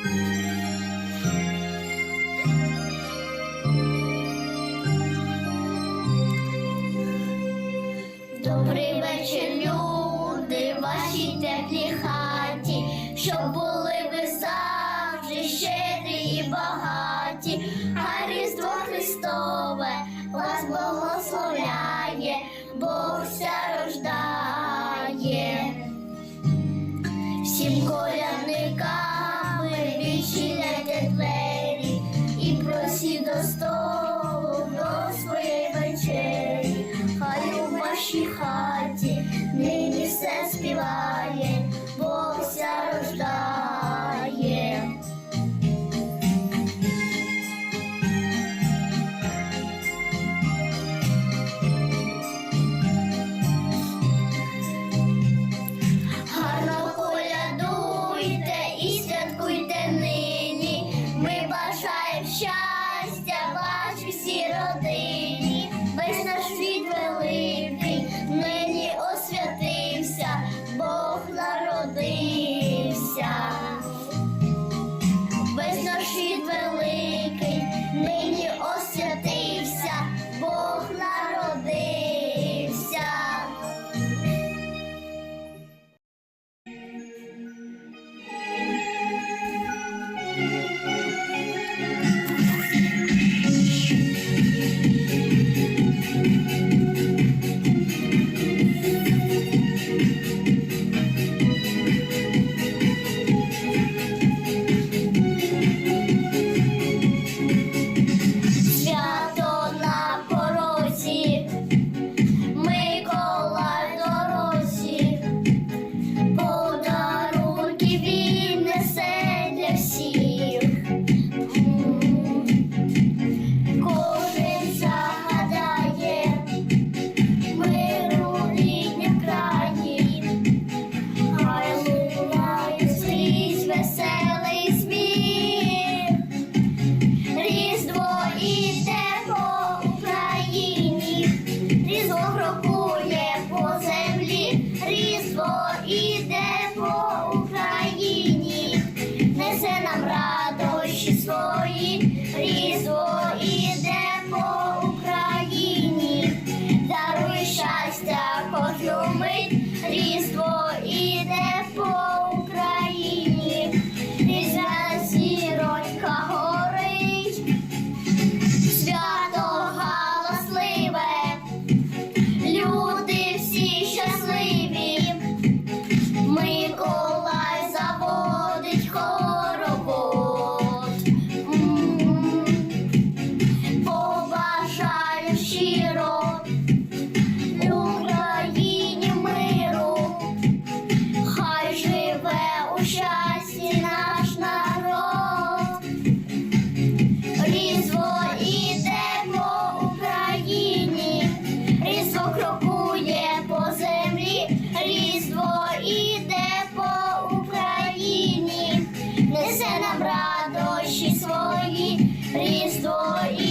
Добрий вечір, люди, вашій теплій хаті, щоб були ви завжди щедрі і багаті. двері і просі до столу до своєї вечері, хай у вашій хаті. Show! baby. for 所以。